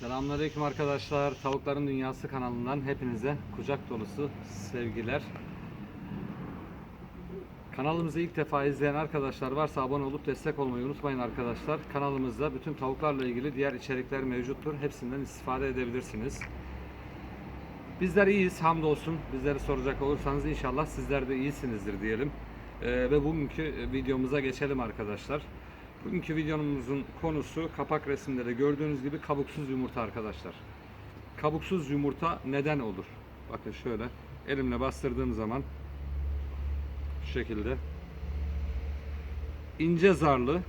Selamünaleyküm arkadaşlar. Tavukların Dünyası kanalından hepinize kucak dolusu sevgiler. Kanalımızı ilk defa izleyen arkadaşlar varsa abone olup destek olmayı unutmayın arkadaşlar. Kanalımızda bütün tavuklarla ilgili diğer içerikler mevcuttur. Hepsinden istifade edebilirsiniz. Bizler iyiyiz hamdolsun. Bizleri soracak olursanız inşallah sizler de iyisinizdir diyelim. Ee, ve bugünkü videomuza geçelim arkadaşlar. Bugünkü videomuzun konusu kapak resimde de gördüğünüz gibi kabuksuz yumurta arkadaşlar. Kabuksuz yumurta neden olur? Bakın şöyle elimle bastırdığım zaman şu şekilde ince zarlı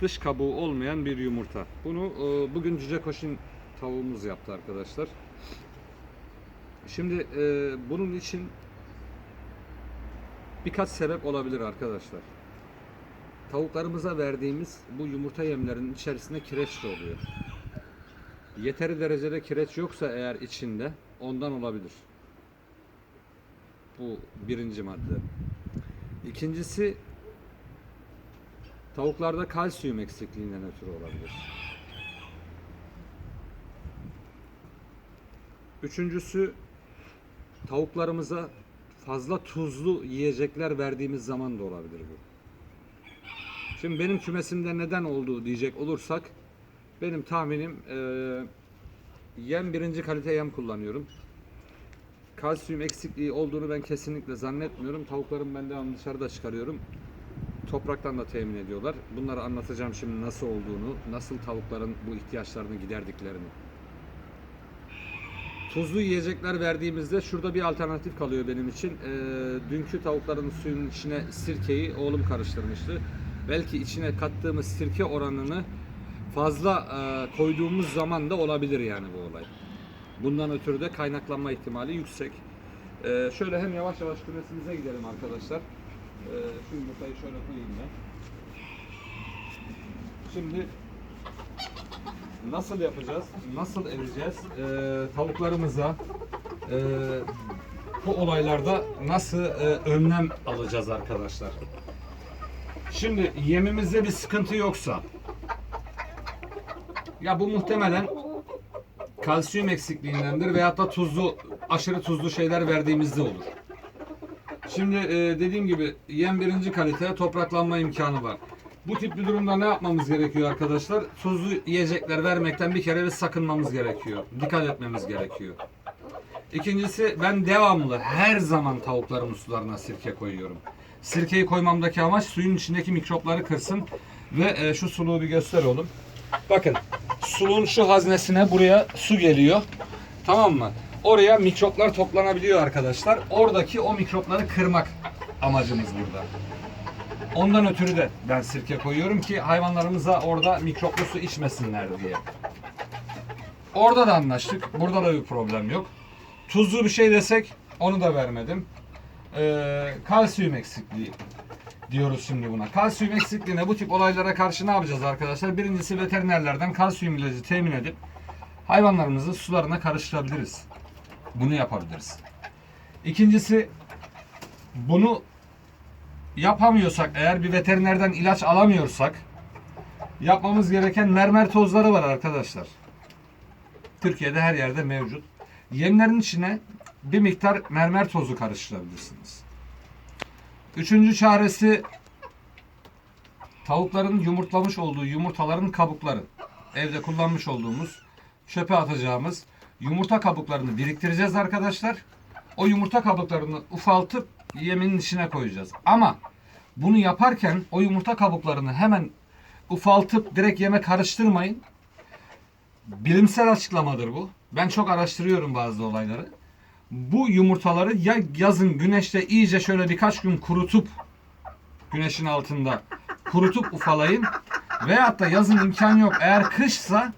dış kabuğu olmayan bir yumurta. Bunu e, bugün cüce koşun tavuğumuz yaptı arkadaşlar. Şimdi e, bunun için birkaç sebep olabilir arkadaşlar. Tavuklarımıza verdiğimiz bu yumurta yemlerinin içerisinde kireç de oluyor. Yeteri derecede kireç yoksa eğer içinde ondan olabilir. Bu birinci madde. İkincisi tavuklarda kalsiyum eksikliğinden ötürü olabilir. Üçüncüsü tavuklarımıza fazla tuzlu yiyecekler verdiğimiz zaman da olabilir bu. Şimdi benim kümesimde neden oldu diyecek olursak benim tahminim eee, yem birinci kalite yem kullanıyorum. Kalsiyum eksikliği olduğunu ben kesinlikle zannetmiyorum. Tavuklarım ben devamlı dışarıda çıkarıyorum. Topraktan da temin ediyorlar. Bunları anlatacağım şimdi nasıl olduğunu, nasıl tavukların bu ihtiyaçlarını giderdiklerini. Tuzlu yiyecekler verdiğimizde şurada bir alternatif kalıyor benim için. Ee, dünkü tavukların suyunun içine sirkeyi oğlum karıştırmıştı. Belki içine kattığımız sirke oranını fazla e, koyduğumuz zaman da olabilir yani bu olay. Bundan ötürü de kaynaklanma ihtimali yüksek. Ee, şöyle hem yavaş yavaş kümesimize gidelim arkadaşlar. Ee, şu yumurtayı şöyle koyayım ben. Şimdi nasıl yapacağız? Nasıl emeceğiz? Ee, tavuklarımıza e, bu olaylarda nasıl e, önlem alacağız arkadaşlar? Şimdi yemimizde bir sıkıntı yoksa ya bu muhtemelen kalsiyum eksikliğindendir veyahut da tuzlu aşırı tuzlu şeyler verdiğimizde olur. Şimdi e, dediğim gibi yem birinci kalite topraklanma imkanı var. Bu tip bir durumda ne yapmamız gerekiyor arkadaşlar? Tuzlu yiyecekler vermekten bir kere bir sakınmamız gerekiyor. Dikkat etmemiz gerekiyor. İkincisi ben devamlı her zaman tavuklarımın sularına sirke koyuyorum. Sirkeyi koymamdaki amaç suyun içindeki mikropları kırsın ve e, şu suluğu bir göster oğlum. Bakın suluğun şu haznesine buraya su geliyor. Tamam mı? Oraya mikroplar toplanabiliyor arkadaşlar. Oradaki o mikropları kırmak amacımız burada. Ondan ötürü de ben sirke koyuyorum ki hayvanlarımıza orada mikroplu su içmesinler diye. Orada da anlaştık. Burada da bir problem yok. Tuzlu bir şey desek onu da vermedim. Ee, kalsiyum eksikliği diyoruz şimdi buna. Kalsiyum eksikliğine bu tip olaylara karşı ne yapacağız arkadaşlar? Birincisi veterinerlerden kalsiyum ilacı temin edip hayvanlarımızı sularına karıştırabiliriz. Bunu yapabiliriz. İkincisi bunu yapamıyorsak eğer bir veterinerden ilaç alamıyorsak yapmamız gereken mermer tozları var arkadaşlar. Türkiye'de her yerde mevcut. Yemlerin içine bir miktar mermer tozu karıştırabilirsiniz. Üçüncü çaresi tavukların yumurtlamış olduğu yumurtaların kabukları. Evde kullanmış olduğumuz çöpe atacağımız yumurta kabuklarını biriktireceğiz arkadaşlar. O yumurta kabuklarını ufaltıp yemin içine koyacağız. Ama bunu yaparken o yumurta kabuklarını hemen ufaltıp direkt yeme karıştırmayın. Bilimsel açıklamadır bu. Ben çok araştırıyorum bazı olayları. Bu yumurtaları ya yazın güneşte iyice şöyle birkaç gün kurutup güneşin altında kurutup ufalayın veyahut da yazın imkan yok. Eğer kışsa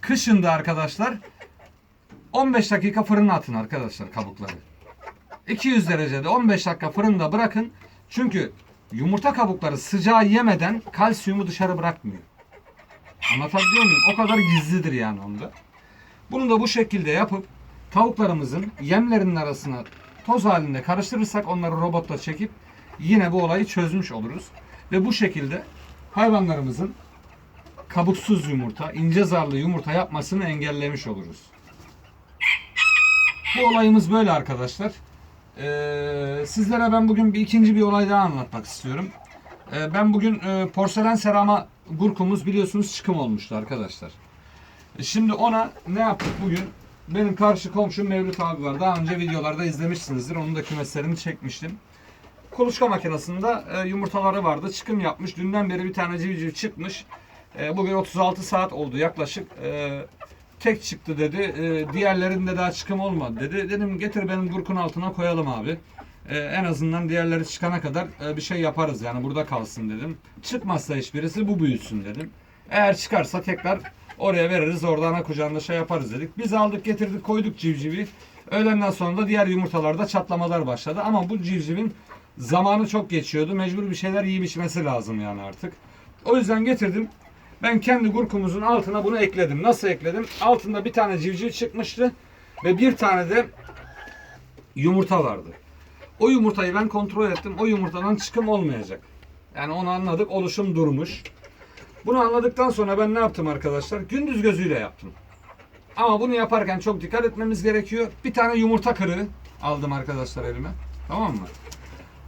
kışında arkadaşlar 15 dakika fırına atın arkadaşlar kabukları. 200 derecede 15 dakika fırında bırakın. Çünkü yumurta kabukları sıcağı yemeden kalsiyumu dışarı bırakmıyor. Anlatabiliyor muyum? O kadar gizlidir yani onda. Bunu da bu şekilde yapıp tavuklarımızın yemlerinin arasına toz halinde karıştırırsak onları robotla çekip yine bu olayı çözmüş oluruz. Ve bu şekilde hayvanlarımızın kabuksuz yumurta, ince zarlı yumurta yapmasını engellemiş oluruz. Bu olayımız böyle arkadaşlar. Ee, sizlere ben bugün bir ikinci bir olay daha anlatmak istiyorum. Ee, ben bugün e, porselen serama gurkumuz biliyorsunuz çıkım olmuştu arkadaşlar. Şimdi ona ne yaptık bugün? Benim karşı komşum Mevlüt abi var. Daha önce videolarda izlemişsinizdir. Onun da kümeslerini çekmiştim. Kuluçka makinesinde e, yumurtaları vardı. Çıkım yapmış. Dünden beri bir tane civciv çıkmış. E, bugün 36 saat oldu yaklaşık. E, tek çıktı dedi. E, diğerlerinde daha çıkım olmadı dedi. Dedim getir benim gurkun altına koyalım abi. E, en azından diğerleri çıkana kadar e, bir şey yaparız yani burada kalsın dedim. Çıkmazsa hiçbirisi bu büyüsün dedim. Eğer çıkarsa tekrar oraya veririz oradan ana kucağında şey yaparız dedik. Biz aldık getirdik koyduk civcivi. Öğlenden sonra da diğer yumurtalarda çatlamalar başladı. Ama bu civcivin zamanı çok geçiyordu. Mecbur bir şeyler yiyip içmesi lazım yani artık. O yüzden getirdim. Ben kendi gurkumuzun altına bunu ekledim. Nasıl ekledim? Altında bir tane civciv çıkmıştı. Ve bir tane de yumurta vardı. O yumurtayı ben kontrol ettim. O yumurtadan çıkım olmayacak. Yani onu anladık. Oluşum durmuş. Bunu anladıktan sonra ben ne yaptım arkadaşlar? Gündüz gözüyle yaptım. Ama bunu yaparken çok dikkat etmemiz gerekiyor. Bir tane yumurta kırığı aldım arkadaşlar elime. Tamam mı?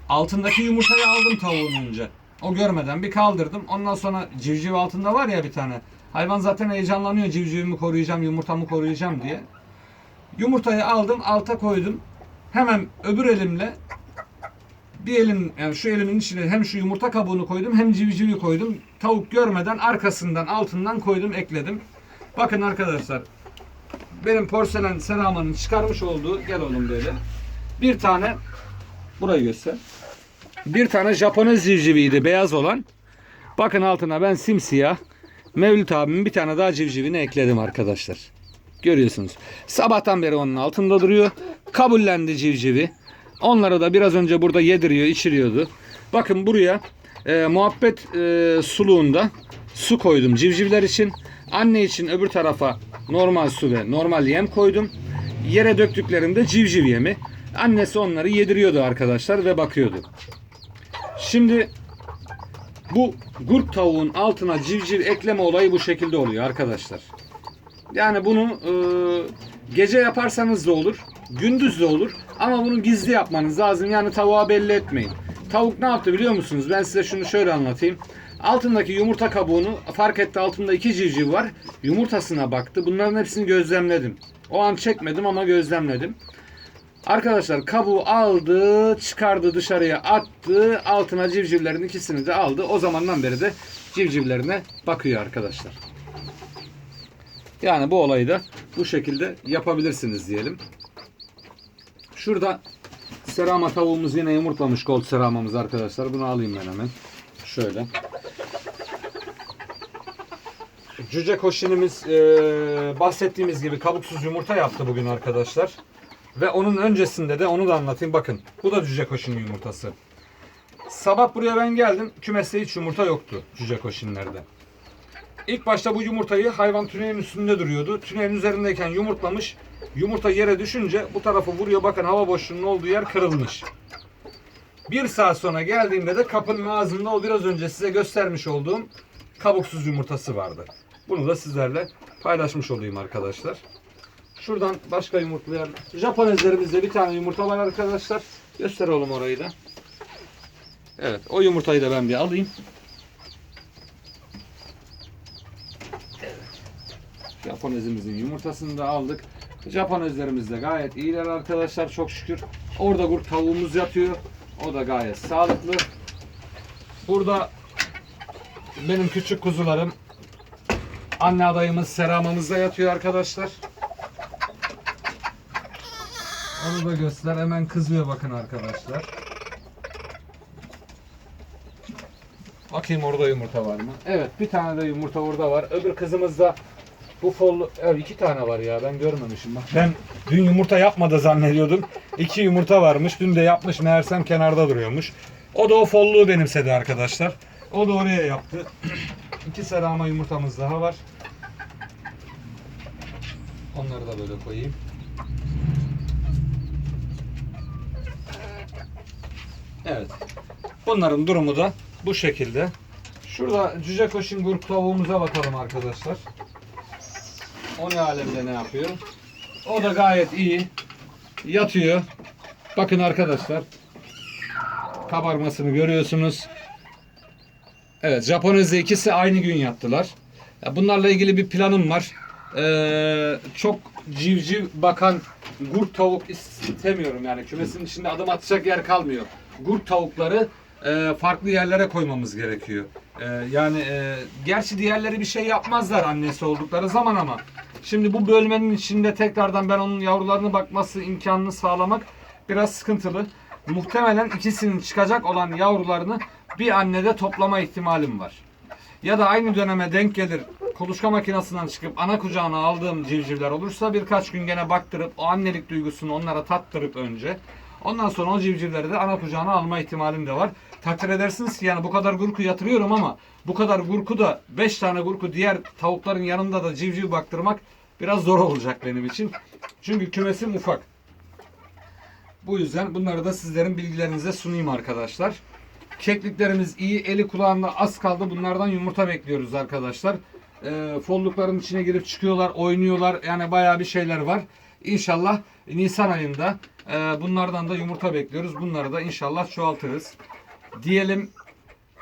Altındaki yumurtayı aldım tavuğun önce. O görmeden bir kaldırdım. Ondan sonra civciv altında var ya bir tane. Hayvan zaten heyecanlanıyor civcivimi koruyacağım, yumurtamı koruyacağım diye. Yumurtayı aldım, alta koydum. Hemen öbür elimle bir elim yani şu elimin içine hem şu yumurta kabuğunu koydum hem civcivi koydum. Tavuk görmeden arkasından altından koydum ekledim. Bakın arkadaşlar benim porselen seramanın çıkarmış olduğu gel oğlum böyle. Bir tane burayı göster. Bir tane Japones civciviydi beyaz olan. Bakın altına ben simsiyah Mevlüt abimin bir tane daha civcivini ekledim arkadaşlar. Görüyorsunuz. Sabahtan beri onun altında duruyor. Kabullendi civcivi. Onları da biraz önce burada yediriyor, içiriyordu. Bakın buraya e, muhabbet e, suluğunda su koydum civcivler için. Anne için öbür tarafa normal su ve normal yem koydum. Yere döktüklerinde civciv yemi. Annesi onları yediriyordu arkadaşlar ve bakıyordu. Şimdi bu gurk tavuğun altına civciv ekleme olayı bu şekilde oluyor arkadaşlar. Yani bunu e, gece yaparsanız da olur, gündüz de olur ama bunu gizli yapmanız lazım. Yani tavuğa belli etmeyin. Tavuk ne yaptı biliyor musunuz? Ben size şunu şöyle anlatayım. Altındaki yumurta kabuğunu fark etti altında iki civciv var. Yumurtasına baktı. Bunların hepsini gözlemledim. O an çekmedim ama gözlemledim. Arkadaşlar kabuğu aldı, çıkardı dışarıya attı. Altına civcivlerin ikisini de aldı. O zamandan beri de civcivlerine bakıyor arkadaşlar. Yani bu olayı da bu şekilde yapabilirsiniz diyelim. Şurada serama tavuğumuz yine yumurtlamış gold seramamız arkadaşlar. Bunu alayım ben hemen. Şöyle. Cüce koşinimiz eee, bahsettiğimiz gibi kabuksuz yumurta yaptı bugün arkadaşlar. Ve onun öncesinde de onu da anlatayım. Bakın bu da cüce koşinin yumurtası. Sabah buraya ben geldim. Kümeste hiç yumurta yoktu cüce koşinlerde. İlk başta bu yumurtayı hayvan tüneyin üstünde duruyordu. Tüneyin üzerindeyken yumurtlamış. Yumurta yere düşünce bu tarafı vuruyor. Bakın hava boşluğunun olduğu yer kırılmış. Bir saat sonra geldiğimde de kapının ağzında o biraz önce size göstermiş olduğum kabuksuz yumurtası vardı. Bunu da sizlerle paylaşmış olayım arkadaşlar. Şuradan başka yumurtlayan Japonezlerimizde bir tane yumurta var arkadaşlar. Gösterelim orayı da. Evet o yumurtayı da ben bir alayım. Japonezimizin yumurtasını da aldık. Japonezlerimiz de gayet iyiler arkadaşlar çok şükür. Orada kurt tavuğumuz yatıyor. O da gayet sağlıklı. Burada benim küçük kuzularım anne adayımız seramamızda yatıyor arkadaşlar. Onu da göster. Hemen kızıyor bakın arkadaşlar. Bakayım orada yumurta var mı? Evet bir tane de yumurta orada var. Öbür kızımız da bu follu... Evet iki tane var ya ben görmemişim bak. Ben dün yumurta yapmadı zannediyordum. İki yumurta varmış. Dün de yapmış meğersem kenarda duruyormuş. O da o folluğu benimsedi arkadaşlar. O da oraya yaptı. İki serama yumurtamız daha var. Onları da böyle koyayım. Evet. Bunların durumu da bu şekilde. Şurada cüce koşun grup tavuğumuza bakalım arkadaşlar. O ne alemde ne yapıyor? O da gayet iyi. Yatıyor. Bakın arkadaşlar. Kabarmasını görüyorsunuz. Evet Japonez'de ikisi aynı gün yattılar. Ya bunlarla ilgili bir planım var. Ee, çok civciv bakan gurt tavuk istemiyorum yani kümesin içinde adım atacak yer kalmıyor. Gurt tavukları e, farklı yerlere koymamız gerekiyor. E, yani e, gerçi diğerleri bir şey yapmazlar annesi oldukları zaman ama şimdi bu bölmenin içinde tekrardan ben onun yavrularını bakması imkanını sağlamak biraz sıkıntılı. Muhtemelen ikisinin çıkacak olan yavrularını bir annede toplama ihtimalim var. Ya da aynı döneme denk gelir kuluçka makinesinden çıkıp ana kucağına aldığım civcivler olursa birkaç gün gene baktırıp o annelik duygusunu onlara tattırıp önce ondan sonra o civcivleri de ana kucağına alma ihtimalim de var. Takdir edersiniz ki yani bu kadar gurku yatırıyorum ama bu kadar gurku da 5 tane gurku diğer tavukların yanında da civciv baktırmak biraz zor olacak benim için. Çünkü kümesim ufak. Bu yüzden bunları da sizlerin bilgilerinize sunayım arkadaşlar. Kekliklerimiz iyi. Eli kulağında az kaldı. Bunlardan yumurta bekliyoruz arkadaşlar. Ee, follukların içine girip çıkıyorlar, oynuyorlar. Yani bayağı bir şeyler var. İnşallah Nisan ayında e, bunlardan da yumurta bekliyoruz. Bunları da inşallah çoğaltırız. Diyelim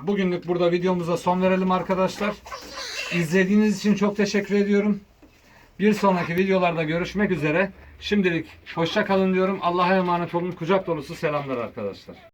bugünlük burada videomuza son verelim arkadaşlar. İzlediğiniz için çok teşekkür ediyorum. Bir sonraki videolarda görüşmek üzere. Şimdilik hoşça kalın diyorum. Allah'a emanet olun. Kucak dolusu selamlar arkadaşlar.